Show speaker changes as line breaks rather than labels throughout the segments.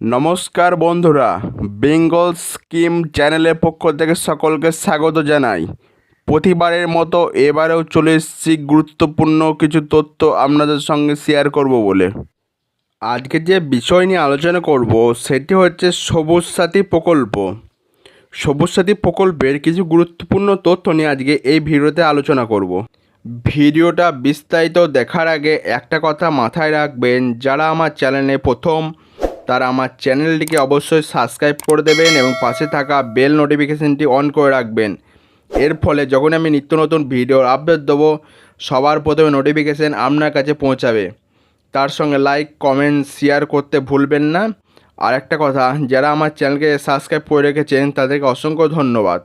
নমস্কার বন্ধুরা, বেঙ্গল স্কিম চ্যানেলের পক্ষ থেকে সকলকে স্বাগত জানাই। প্রতিবারের মতো এবারেও চলে এসেছি গুরুত্বপূর্ণ কিছু তথ্য আপনাদের সঙ্গে শেয়ার করব বলে। আজকে যে বিষয় নিয়ে আলোচনা করব, সেটি হচ্ছে সবুজ সাথী প্রকল্প। সবুজ সাথী প্রকল্পের কিছু গুরুত্বপূর্ণ তথ্য নিয়ে আজকে এই ভিডিওতে আলোচনা করব। ভিডিওটা বিস্তারিত দেখার আগে একটা কথা মাথায় রাখবেন, যারা আমার চ্যানেলে প্রথম তারা আমার চ্যানেলটিকে অবশ্যই সাবস্ক্রাইব করে দেবেন এবং পাশে থাকা বেল নোটিফিকেশনটি অন করে রাখবেন। এর ফলে যখন আমি নিত্য নতুন ভিডিওর আপডেট দেবো, সবার প্রথমে নোটিফিকেশান আপনার কাছে পৌঁছাবে। তার সঙ্গে লাইক, কমেন্ট, শেয়ার করতে ভুলবেন না। আর একটা কথা, যারা আমার চ্যানেলকে সাবস্ক্রাইব করে রেখেছেন, তাদেরকে অসংখ্য ধন্যবাদ।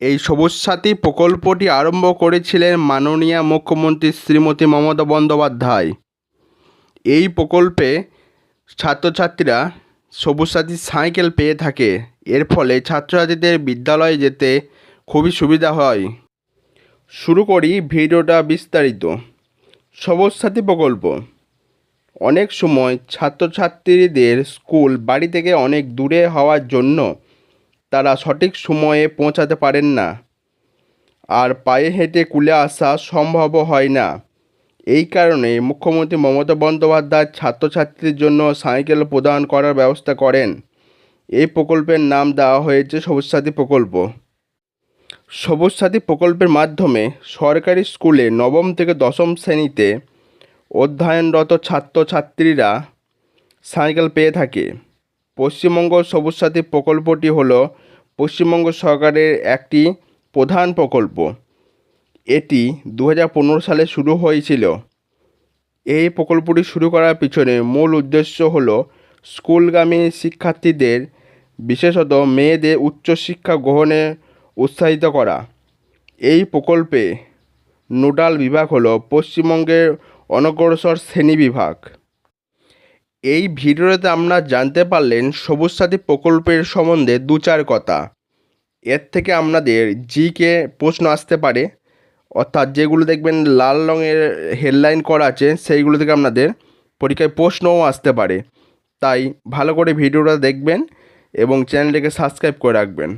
এই সবুজ সাথী প্রকল্পটি আরম্ভ করেছিলেন মাননীয় মুখ্যমন্ত্রী শ্রীমতী মমতা বন্দ্যোপাধ্যায়। এই প্রকল্পে ছাত্রছাত্রীরা সবুজ সাথী সাইকেল পেয়ে থাকে। এর ফলে ছাত্রছাত্রীদের বিদ্যালয়ে যেতে খুবই সুবিধা হয়। শুরু করি ভিডিওটা বিস্তারিত। সবুজ সাথী প্রকল্প। অনেক সময় ছাত্রছাত্রীদের স্কুল বাড়ি থেকে অনেক দূরে হওয়ার জন্য তারা সঠিক সময়ে পৌঁছাতে পারেন না। আর পায়ে হেঁটে কুলে আসা সম্ভব হয় না। এই কারণে মুখ্যমন্ত্রী মমতা বন্দ্যোপাধ্যায় ছাত্রছাত্রীদের জন্য সাইকেল প্রদান করার ব্যবস্থা করেন। এই প্রকল্পের নাম দেওয়া হয়েছে সবুজ সাথী প্রকল্প। সবুজ সাথী প্রকল্পের মাধ্যমে সরকারি স্কুলে নবম থেকে দশম শ্রেণীতে অধ্যয়নরত ছাত্রছাত্রীরা সাইকেল পেয়ে থাকে। পশ্চিমবঙ্গ সবুজ সাথী প্রকল্পটি হলো পশ্চিমবঙ্গ সরকারের একটি প্রধান প্রকল্প। এটি দু হাজার পনেরো সালে শুরু হয়েছিল। এই প্রকল্পটি শুরু করার পিছনে মূল উদ্দেশ্য হল স্কুলগামী শিক্ষার্থীদের, বিশেষত মেয়েদের উচ্চশিক্ষা গ্রহণে উৎসাহিত করা। এই প্রকল্পে নোডাল বিভাগ হল পশ্চিমবঙ্গের অনগ্রসর শ্রেণি বিভাগ। এই ভিডিওতে আপনারা জানতে পারলেন সবুজ সাথী প্রকল্পের সম্বন্ধে দু চার কথা। এর থেকে আপনাদের জিকে প্রশ্ন আসতে পারে। অর্থাৎ যেগুলো দেখবেন লাল রঙের হেডলাইন করা আছে, সেইগুলো থেকে আপনাদের পরীক্ষায় প্রশ্নও আসতে পারে। তাই ভালো করে ভিডিওটা দেখবেন এবং চ্যানেলটিকে সাবস্ক্রাইব করে রাখবেন।